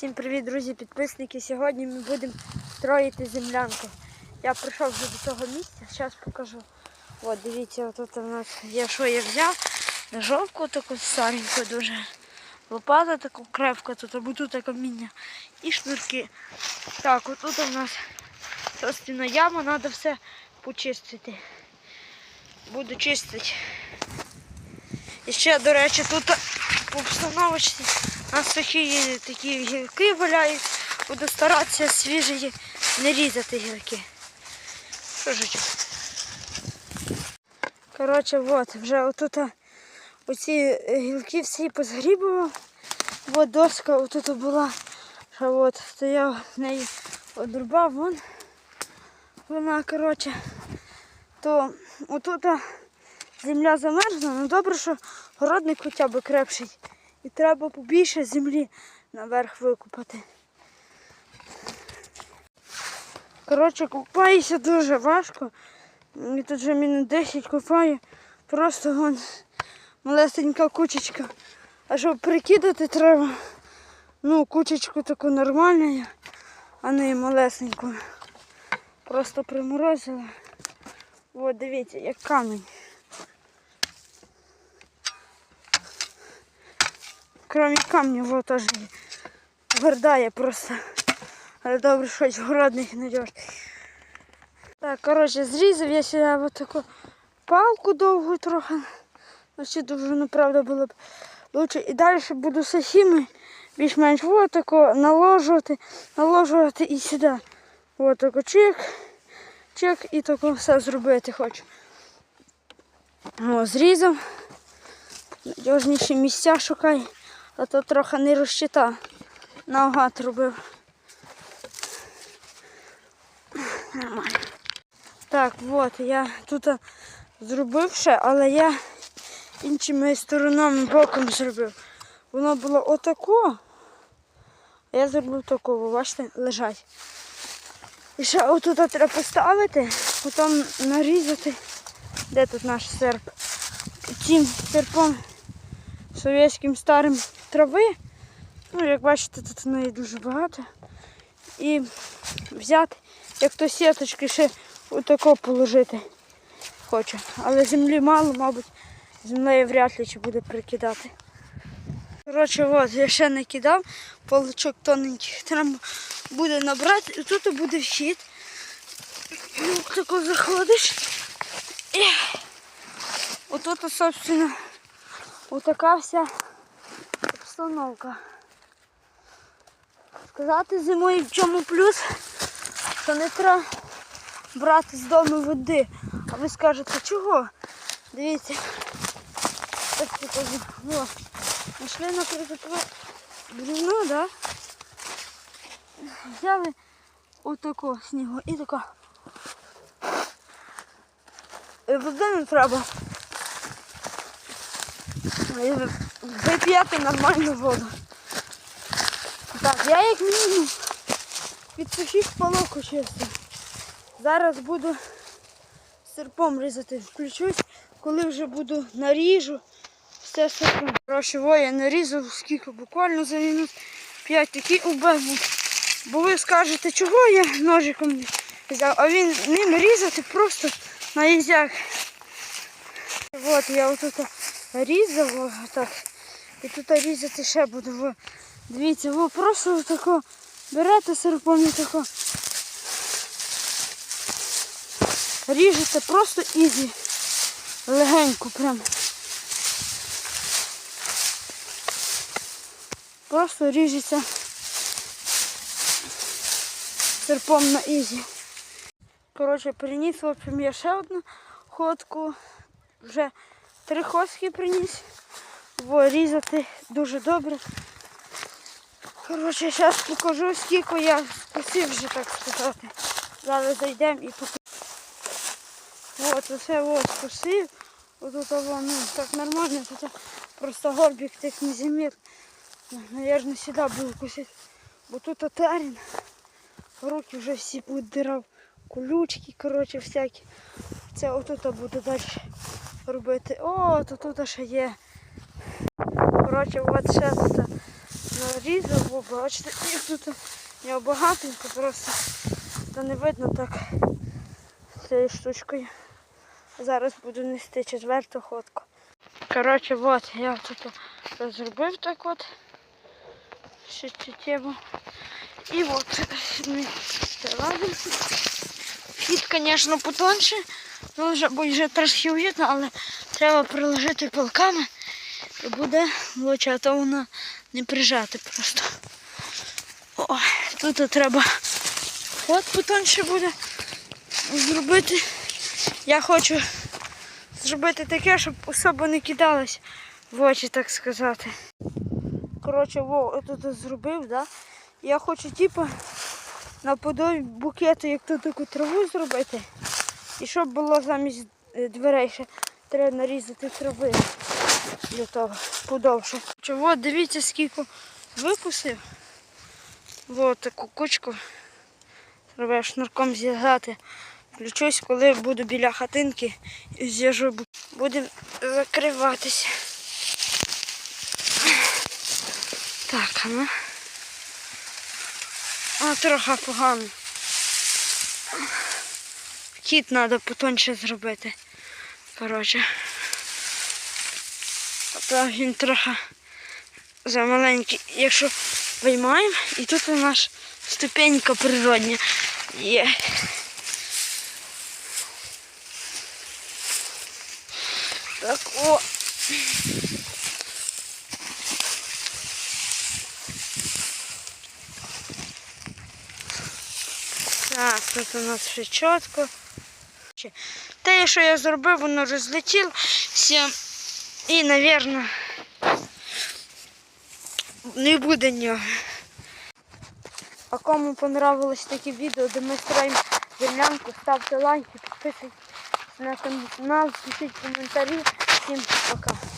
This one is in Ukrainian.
Всім привіт, друзі, підписники. Сьогодні ми будемо строїти землянку. Я прийшов вже до того місця, зараз покажу. От, дивіться, тут у нас є, що я взяв. Ножовку таку стареньку дуже. Лопата таку крепка, тут або тут каміння. І шнурки. Так, отут у нас собственно, яма, треба все почистити. Буду чистити. І ще, до речі, тут по обстановочці у нас сухі такі гілки валяють. Буду старатися свіжі не різати гілки. Що ж? Коротше, от, вже отут оці гілки всі позгрібував. От доска отут була. Що от стояв в неї одрубав вон. Вона, коротше, то отут земля замерзла, ну добре, що городник хоча б крепший. І треба побільше землі наверх викопати. Коротше, купаюся дуже важко. І тут вже мінус 10 купаю. Просто вон малесенька кучечка. А щоб прикидати треба, ну, кучечку таку нормальну, а не малесеньку. Просто приморозила. От дивіться, як камінь. Кроме камня, вот тоже гордая просто. Але добре, щось городних знайдеш. Так, коротше, зрізав я сюди от таку палку довгу трохи. Ну, ще довжину, правда, було б лучше. І далі буду сахіми більш-менш вот тако наложувати, наложувати і сюди. От тако чик, чик і тако все зробити хочу. О, зрізав. Надіжніші місця шукай, а то трохи не розчитав. Наугад робив. Нормально. Так, от, я тут зробив ще, але я іншими сторонами боком зробив. Воно було отако, а я зробив такого, бачите, лежать. І ще отут треба поставити, потім нарізати. Де тут наш серп? Цим серпом совєтським старим трави. Ну, як бачите, тут неї дуже багато. І взяти, як то сіточки ще отако положити хочу. Але землі мало, мабуть, землею вряд ли чи буде прикидати. Коротше, от, я ще не кидав, полочок тоненьких треба буде набрати, і тут буде вхід. Ну, тако заходиш. І отут, собственно, отака вся обстановка. Сказати зимою в чому плюс, що не треба брати з дому води. А ви скажете, чого? Дивіться. Ось покажу. О, Нашли, наприклад, бревно, да? Взяли отако снігу і тако. Води не треба. Ви п'єте нормальну воду. Так, я як мінімум від сухих палок очистив. Зараз буду серпом різати. Включусь, коли вже буду наріжу. Все серпом. Коротше, во, я нарізав скільки буквально за минут 5 такий убив. Бо ви скажете, чого я ножиком взяв, а він ним різати просто на язяк. От я отут різав отак. І тут різати ще буду. Дивіться, ви просто отако берете серпом і тако. Ріжете просто ізі. Легенько прям. Просто ріжеться серпом на ізі. Коротше, приніс, в общем, я ще одну ходку. Вже три ходки приніс. Во, різати дуже добре. Коротше, зараз покажу, скільки я скосив вже, так сказати. Зараз зайдемо і покажу. От, усе от скосив. Отут воно ну, так нормально, тут просто горбик тих не замір. Наверное, сюди буду косити. Бо тут терен. Руки вже всі подирав. Колючки, коротше, всякі. Це отут буду далі робити. О, то тут ще є. Коротше, от ще тут нарізав Во, бачите, їх тут нього багатенько, просто та не видно так цією штучкою. Зараз буду нести четверту ходку. Коротше, от я тут зробив так от. Ще чуттєво. І от ми ладно. Хід, звісно, потонше, ну, вже, бо вже трошки уютно, але треба приложити палками і буде лучше, а то воно не прижати просто. О, тут треба ход потонше буде зробити. Я хочу зробити таке, щоб особо не кидалось в очі, так сказати. Коротше, во, тут зробив, да? Я хочу, типу, наподобі букету, як тут таку траву зробити. І щоб було замість е, дверей ще треба нарізати трави для того подовше. Чого, дивіться, скільки викусив. Ось таку кучку. Треба шнурком зв'язати. Включусь, коли буду біля хатинки і зв'яжу. Будемо закриватися. Так, а ну. А, трохи погано. Кіт треба потоньше зробити. Коротше. А то він трохи замаленький. Якщо виймаємо, і тут у нас ступенька природня є. Так, о. Так, тут у нас все чітко. Те, що я зробив, воно розлетілося. І, мабуть, не буде нього. А кому понравилось таке відео, де ми строїмо землянку, ставте лайки, підписуйтесь на канал, пишіть коментарі. Всім пока.